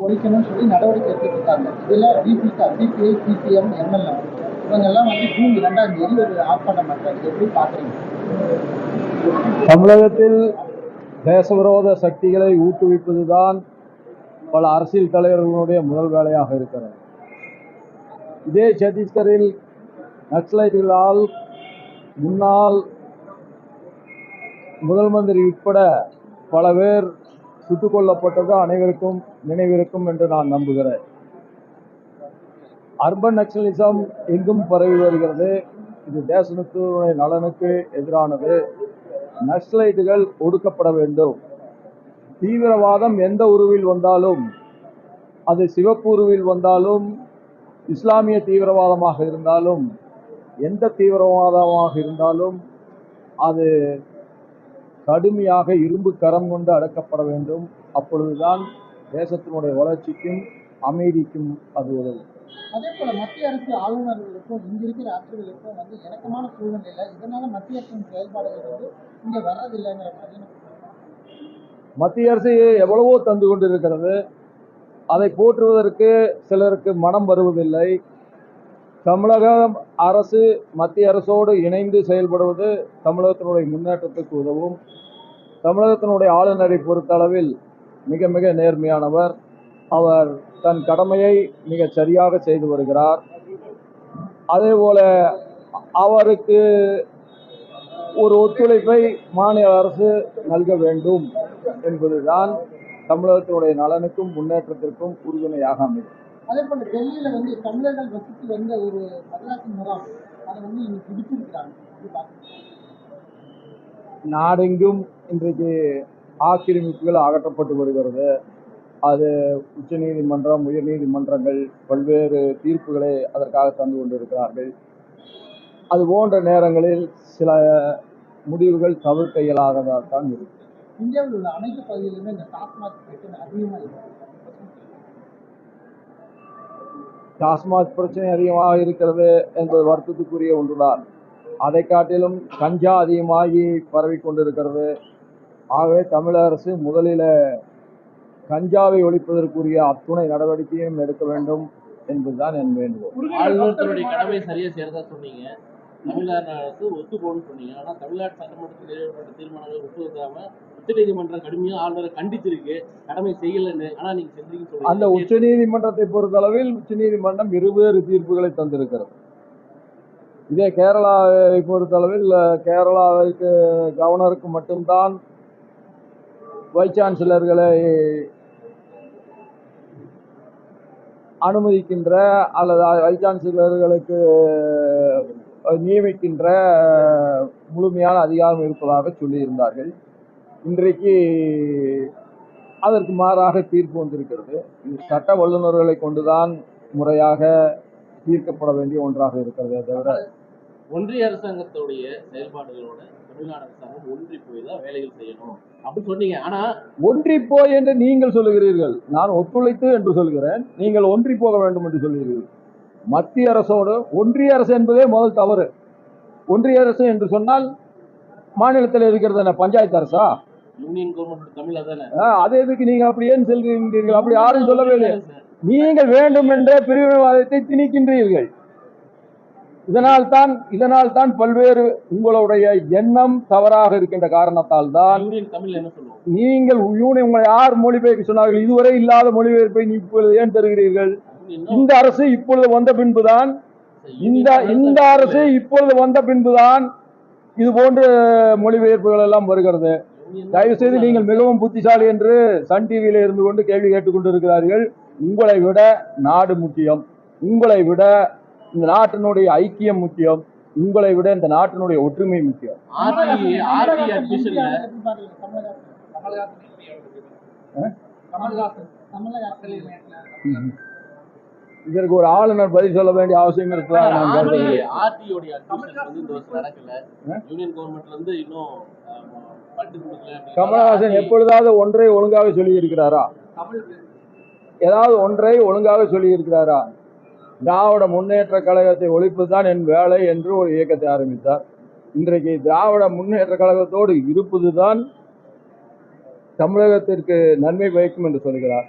ஒழிக்கணும்னு சொல்லி நடவடிக்கை எடுத்துட்டு இருக்காங்க இதுல பிபிகா சிபிஐ சிபிஎம் எம்எல்ஏ இவங்கெல்லாம் வந்து ஜூன் இரண்டாம் தேதி ஒரு ஆர்ப்பாட்டம் பண்றாங்க எப்படி பார்க்குறீங்க தமிழகத்தில் தேசவிரோத சக்திகளை ஊக்குவிப்பதுதான் பல அரசியல் தலைவர்களுடைய முதல் வேலையாக இருக்கிறது. இதே சத்தீஸ்கரில் நக்சலைட்டுகளால் முன்னாள் முதல் மந்திரி உட்பட பல பேர் சுட்டுக் கொல்லப்பட்டது அனைவருக்கும் நினைவிருக்கும் என்று நான் நம்புகிறேன். அர்பன் நக்சலிசம் எங்கும் பரவி வருகிறது. இது தேசத்தினுடைய நலனுக்கு எதிரானது. நக்சலைட்டுகள் ஒடுக்கப்பட வேண்டும். தீவிரவாதம் எந்த உருவில் வந்தாலும் அது சிவப்பு உருவில் வந்தாலும் இஸ்லாமிய தீவிரவாதமாக இருந்தாலும் எந்த தீவிரவாதமாக இருந்தாலும் அது கடுமையாக இரும்பு கரம் கொண்டு அடக்கப்பட வேண்டும். அப்பொழுதுதான் தேசத்தினுடைய வளர்ச்சிக்கும் அமைதிக்கும் அது உதவும். அதே போல மத்திய அரசு ஆளுநர்களுக்கும் இங்க இருக்கிற ஆட்சிகளுக்கும் வந்து இணக்கமான சூழ்நிலையில இதனால மத்திய அரசின் செயல்பாடுகள் வந்து இங்க வர்றதில்லைங்கிற மாதிரி. மத்திய அரசு எவ்வளவோ தந்து கொண்டிருக்கிறது. அதை போற்றுவதற்கு சிலருக்கு மனம் வருவதில்லை. தமிழக அரசு மத்திய அரசோடு இணைந்து செயல்படுவது தமிழகத்தினுடைய முன்னேற்றத்துக்கு உதவும். தமிழகத்தினுடைய ஆளுநரை பொறுத்தளவில் மிக மிக நேர்மையானவர். அவர் தன் கடமையை மிக சரியாக செய்து வருகிறார். அதே போல அவருக்கு ஒரு ஒத்துழைப்பை மாநில அரசு நல்க வேண்டும் என்பதுதான் தமிழகத்தினுடைய நலனுக்கும் முன்னேற்றத்திற்கும் உறுதுணையாக அமையும். அதே போல டெல்லியில வந்து தமிழர்கள் வசித்து வந்த ஒரு வரலாற்று முகாம் அதை வந்து இன்னைக்கு பிடிச்சிருக்கிறாங்க. நாடெங்கும் இன்றைக்கு ஆக்கிரமிப்புகள் அகற்றப்பட்டு வருகிறது. அது உச்சநீதிமன்றம் உயர்நீதிமன்றங்கள் பல்வேறு தீர்ப்புகளை அதற்காக தந்து கொண்டிருக்கிறார்கள். அது போன்ற நேரங்களில் சில முடிவுகள் தவிர்க்க இயலாததாக தான் இருக்கு. இந்தியாவில் உள்ள அனைத்து பகுதிகளிலுமே இந்த டாஸ்மாக் பிரச்சனை அதிகமா இருக்கு. டாஸ்மாக் பிரச்சனை அதிகமாக இருக்கிறது என்பது வருத்தத்துக்குரிய ஒன்றுதான். அதை காட்டிலும் கஞ்சா அதிகமாகி பரவி கொண்டிருக்கிறது. ஆகவே தமிழக அரசு முதலில் கஞ்சாவை ஒழிப்பதற்குரிய அத்துணை நடவடிக்கையும் எடுக்க வேண்டும் என்பதுதான் என் வேண்டுகோள். கடமை சரியா செய்யறதா சொன்னீங்க. தமிழ்நாடு அரசு ஒத்து போகணும்னு சொன்னீங்க. ஆனா தமிழ்நாடு சட்டமன்றத்தில் நிறைவேற்றப்பட்ட ஒத்து ஒத்துழைக்காம உச்சநீதிமன்றம் கடுமையாக ஆளுநரை கண்டிச்சிருக்கு. கடமை செய்யலன்னு. ஆனா நீங்க செஞ்சீங்கன்னு அந்த உச்சநீதிமன்றத்தை பொறுத்தளவில் உச்சநீதிமன்றம் இருவேறு தீர்ப்புகளை தந்திருக்கிறது. இதே கேரளாவை பொறுத்தளவில் கேரளாவிற்கு கவர்னருக்கு மட்டும்தான் வைஸ் சான்சலர்களை அனுமதிக்கின்ற அல்லது வைஸ் சான்சலர்களுக்கு நியமிக்கின்ற முழுமையான அதிகாரம் இருப்பதாக சொல்லியிருந்தார்கள். இன்றைக்கு அதற்கு மாறாக தீர்ப்பு வந்திருக்கிறது. இது சட்ட வல்லுநர்களை கொண்டுதான் முறையாக தீர்க்கப்பட வேண்டிய ஒன்றாக இருக்கிறதே தவிர ஒன்றிய அரசாங்கத்துடைய செயல்பாடுகளோட தமிழ்நாடு அரசாங்கம் ஒன்றி போய் தான் வேலைகள் செய்யணும் அப்படின்னு சொன்னீங்க. ஆனா ஒன்றி போய் என்று நீங்கள் சொல்லுகிறீர்கள். நான் ஒத்துழைத்து என்று சொல்கிறேன். நீங்கள் ஒன்றி போக வேண்டும் என்று சொல்கிறீர்கள் மத்திய அரசோடு ஒன்றிய அரசு என்பதே முதல் தவறு. ஒன்றிய அரசு என்று சொன்னால் மாநிலத்தில் இருக்கிறது என்ன பஞ்சாயத்து அரசா? யூனியன் கவர்மெண்ட் தமிழ் அதானே? ஆஹ், அது எதுக்கு நீங்க அப்படி ஏன் செல்கின்றீர்கள்? அப்படி யாரும் சொல்லவே இல்லை நீங்கள் வேண்டும் என்ற பிரிவினைவாதத்தை திணிக்கின்றீர்கள் இதனால் தான் இதனால் தான் பல்வேறு உங்களுடைய எண்ணம் தவறாக இருக்கின்ற காரணத்தால் தான் யூனியன் நீங்கள் யூனி உங்களை யார் மொழிபெயர்க்க சொன்னார்கள்? இதுவரை இல்லாத மொழிபெயர்ப்பை நீ ஏன் தருகிறீர்கள்? இந்த அரசு இப்பொழுது வந்த பின்புதான் இந்த இந்த அரசு இப்பொழுது வந்த பின்புதான் இது போன்ற மொழிபெயர்ப்புகள் எல்லாம் வருகிறது. தயவு செய்து நீங்கள் மிகவும் புத்திசாலி என்று சன் டிவியில இருந்து கொண்டு கேள்வி கேட்டுக் கொண்டிருக்கிறார்கள் உங்களை விட நாடு முக்கியம். உங்களை விட இந்த நாட்டினுடைய ஐக்கியம் முக்கியம். உங்களை விட இந்த நாட்டினுடைய ஒற்றுமை முக்கியம். கமலஹாசன் இதற்கு ஒரு ஆளுநர் பதில் சொல்ல வேண்டிய அவசியம் இருக்கிறதா நான் கருதுகிறேன். வருஷம் நடக்கல. யூனியன் கவர்மெண்ட்ல இருந்து இன்னும். கமலஹாசன் எப்பொழுதாவது ஒன்றை ஒழுங்காக சொல்லி இருக்கிறாரா ஏதாவது ஒன்றை ஒழுங்காக சொல்லி இருக்கிறாரா திராவிட முன்னேற்ற கழகத்தை ஒழிப்பதுதான் என் வேலை என்று ஒரு இயக்கத்தை ஆரம்பித்தார். இன்றைக்கு திராவிட முன்னேற்ற கழகத்தோடு இருப்பதுதான் தமிழகத்திற்கு நன்மை பயக்கும் என்று சொல்கிறார்.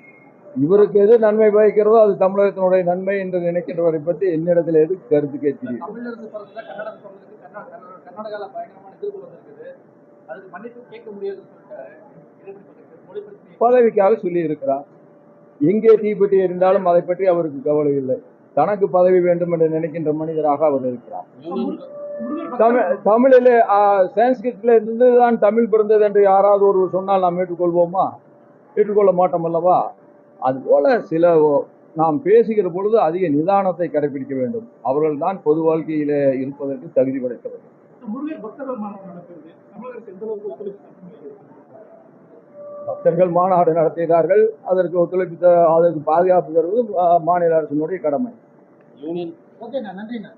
இவருக்கு எது நன்மை பயக்கிறதோ அது தமிழகத்தினுடைய நன்மை என்று நினைக்கின்றவரை பற்றி என்னிடத்தில் எது கருத்து கேட்கிறீர்கள்? தமிழரசு படத்துல கன்னடம் சொல்றதுக்கு கர்நாடகா கர்நாடகால பயங்கரமான எதிர்ப்பு வந்திருக்குது. அதுக்கு மன்னிப்பு கேட்க முடியாதுன்னு சொல்லிட்டாரு இது எப்படி சொல்றது? மொழி பிரச்சனை பதவிக்காக சொல்லி இருக்கிறார் எங்கே தீப்பெட்டி எரிந்தாலும் அதை பற்றி அவருக்கு கவலை இல்லை. தனக்கு பதவி வேண்டும் என்று நினைக்கின்ற மனிதராக அவர் இருக்கிறார். தமிழ் தமிழிலே சான்ஸ்கிரிட்ல இருந்து தான் தமிழ் பிறந்தது என்று யாராவது ஒருவர் சொன்னால் நாம் ஏற்றுக்கொள்வோமா? ஏற்றுக்கொள்ள மாட்டோம் அல்லவா? அதுபோல சில நாம் பேசுகிற பொழுது அதிக நிதானத்தை கடைபிடிக்க வேண்டும். அவர்கள் தான் பொது வாழ்க்கையில இருப்பதற்கு தகுதி படைத்தவர்கள். பக்தர்கள் மாநாடு நடத்துகிறார்கள் அதற்கு ஒத்துழைப்பு அதற்கு பாதுகாப்பு தருவது மாநில அரசினுடைய கடமை. யூனியன் ஓகேண்ணா நன்றிண்ணா.